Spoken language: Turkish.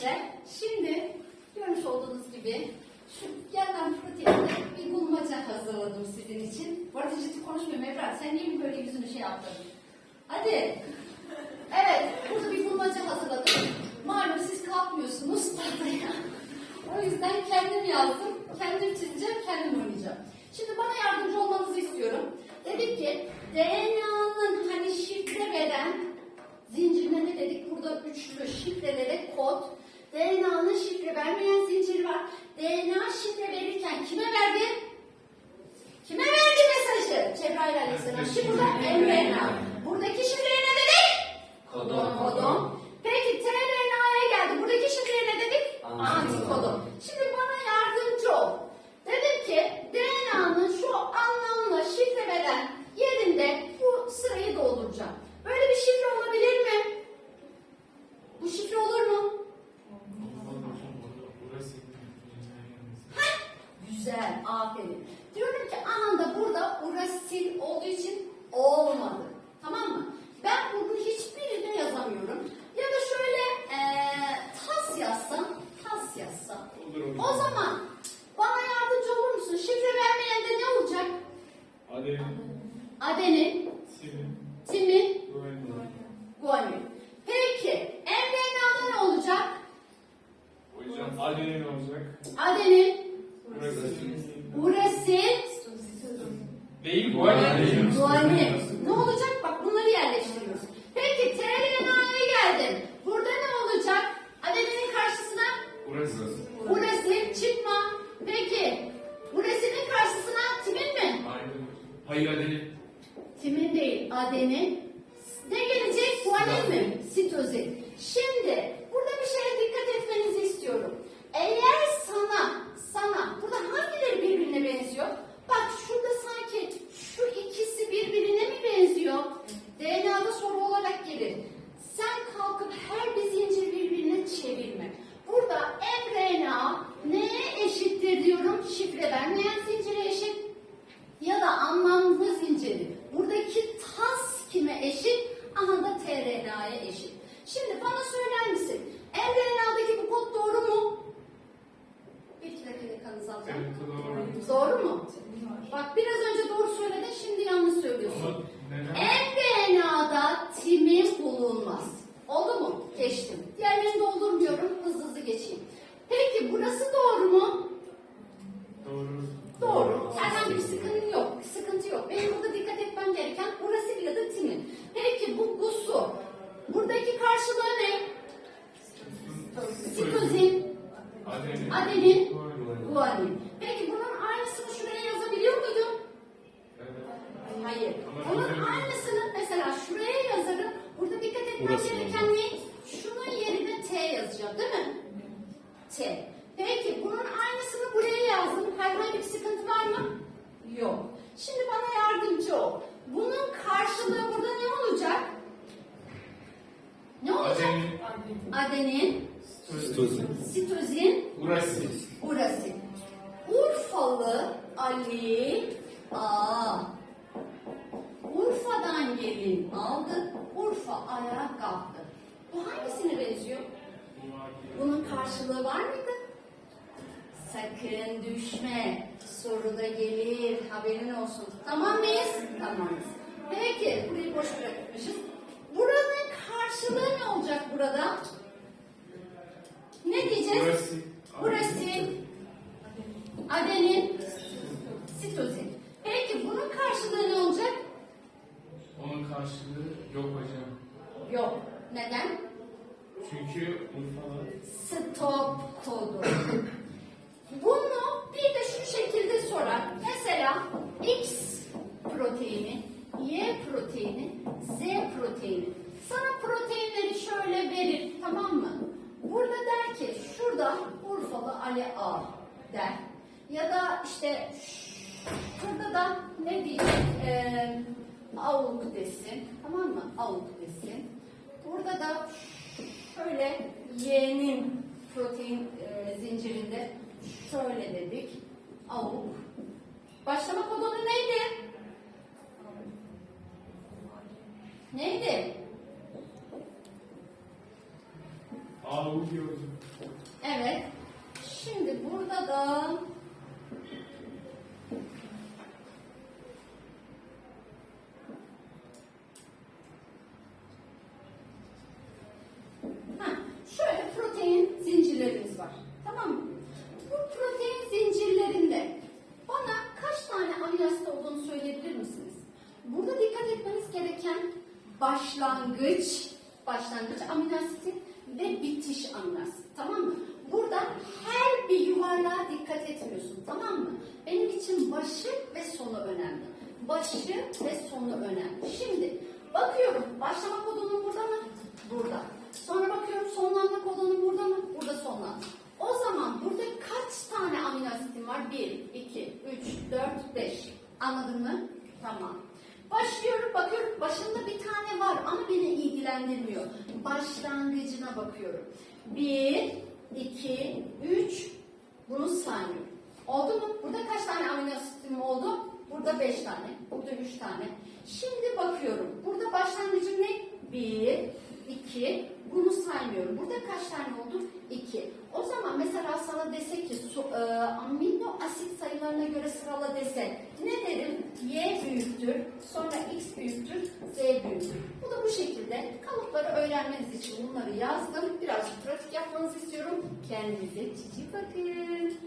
gençler. Şimdi görmüş olduğunuz gibi şu yandan proteinde bir bulmaca hazırladım sizin için. Bu arada ciddi konuşmuyorum Ebrar. Sen niye böyle yüzünü şey yaptın? Hadi. Evet, burada bir bulmaca hazırladım. Malum siz kalkmıyorsunuz tahtaya. O yüzden kendim yazdım. Kendim çizeceğim, kendim oynayacağım. Şimdi bana yardımcı olmanızı istiyorum. Dedik ki DNA'nın hani şifre veren zincirine ne dedik? Burada üçlü şifrelere kod. DNA'nın şifre vermeyen zinciri var. DNA şifre verirken kime verdi? Kime verdi mesajı? Cebrail Aleyhisselam. Şimdi mRNA. Buradaki şifreye ne dedik? Kodon. Kodon. Peki tRNA'ya geldi. Buradaki şifreye ne dedik? Antikodon. Antikodon. Şimdi bana yardımcı ol. Dedim ki DNA'nın şu anlamlı şifre veren yerinde bu sırayı dolduracağım. Böyle bir şifre olabilir mi? Bu şifre olur mu? Güzel, aferin. Diyorum ki anında burada urasil olduğu için olmadı. Tamam mı? Ben bunu hiçbirine yazamıyorum. Ya da şöyle eee tas yazsam, tas yazsam. O zaman bana yardımcı olur musun? Şifre vermeyen de ne olacak? Adenin, timin, guanin. Peki, mRNA'da ne olacak? Hocam adenin olacak. Adenin, Burası. urasil, Değil guanin. Guanin. Ne olacak? Bak bunları yerleştiriyoruz. Peki tRNA'ya geldim. Burada ne olacak? Adeninin karşısına Burası. urasil çıkma. Peki urasinin karşısına timin mi? Aynen. Hayır adenin. Timin değil, adenin. Ne gelecek? Guanin mi? Sitozin. Şimdi burada bir şeye dikkat etmenizi istiyorum. Eğer sana, sana, burada hangileri birbirine benziyor? Bak şurada sanki şu ikisi birbirine mi benziyor? DNA'da soru olarak gelir. Sen kalkıp her bir zincir birbirine çevirme. Burada mRNA neye eşittir diyorum? Şifre vermeyen zincire eşit ya da anlamlı zinciri. Buradaki tas kime eşit? Aha da tRNA'ya eşit. Şimdi bana söyler misin? mRNA'daki bu kod doğru mu? Bir iki dakikanızı alacağım. Evet doğru. Doğru mu? Bak biraz önce doğru söyledin, şimdi yanlış söylüyorsun. Ama neden? mRNA'da timin bulunmaz. Oldu mu? Geçtim. Diğerlerini doldurmuyorum, hızlı hızlı geçeyim. Peki burası doğru mu? Doğru. Doğru. Herhangi bir sıkıntı yok. Sıkıntı yok. Benim burada dikkat etmem gereken burası ya da timin. Peki bu gusu. Buradaki karşılığı ne? Sitozin, Adenin. adenin, Guanin. Peki bunun aynısını şuraya yazabiliyor muydum? Evet. Hayır. Bizim- aynısını mesela şuraya yazarım. Burada dikkat Burası gereken ne? Şunun yerine T yazacağım değil mi? T. Peki bunun aynısını buraya yazdım. Herhangi bir sıkıntı var mı? Yok. Şimdi bana yardımcı ol. Bunun karşılığı burada ne olacak? Ne olacak? Adenin. Adenin, Sitozin. sitozin, Burası. Burası. Urfalı Ali A. Urfa'dan gelin aldı. Ayağa kalktı. Bu hangisine benziyor? Bunun karşılığı var mıydı? Sakın düşme. Soruda gelir. Haberin olsun. Tamam mıyız? Tamamız. Peki. Burayı boş bırakmışız. Buranın karşılığı ne olacak burada? Ne diyeceğiz? Burası. Burası adenin sitozin. Peki bunun karşılığı ne olacak? Onun karşılığı yok hocam. Yok. Neden? Çünkü Stop kodu. Bunu bir de şu şekilde sorar. Mesela X proteini, Y proteini, Z proteini. Sana proteinleri şöyle verir tamam mı? Burada der ki şurada Urfalı Ali A der. Ya da işte şurada da ne diyecek? Ee, avuk desin. Tamam mı? Avuk desin. Burada da şöyle Y'nin protein e, zincirinde şöyle dedik. Avuk. Başlama kodonu neydi? Neydi? A uyuyor hocam. Evet. Şimdi burada da Heh, şöyle protein zincirlerimiz var. Tamam mı? Bu protein zincirlerinde bana kaç tane amino asit olduğunu söyleyebilir misiniz? Burada dikkat etmeniz gereken başlangıç, başlangıç amino ve bitiş amino. Tamam mı? Burada her bir yuvarlığa dikkat etmiyorsun. Tamam mı? Benim için başı ve sonu önemli. Başı ve sonu önemli. Şimdi bakıyorum başlama kodonun burada mı? Burada. Sonra bakıyorum sonlanma kodonun burada mı? Burada sonlanma. O zaman burada kaç tane amino asitim var? 1, 2, 3, 4, 5. Anladın mı? Tamam. Başlıyorum bakıyorum başında bir tane var ama beni ilgilendirmiyor. Başlangıcına bakıyorum. 1, 2, 3 bunu saymıyorum. Oldu mu? Burada kaç tane amino asitim oldu? Burada 5 tane. Burada 3 tane. Şimdi bakıyorum. Burada başlangıcım ne? 1, 2. Bunu saymıyorum. Burada kaç tane oldu? 2. O zaman mesela sana dese ki su, e, amino asit sayılarına göre sırala dese ne büyüktür, sonra X büyüktür, Z büyüktür. Bu da bu şekilde. Kalıpları öğrenmeniz için bunları yazdım. Birazcık pratik yapmanızı istiyorum. Kendinize cici bakın.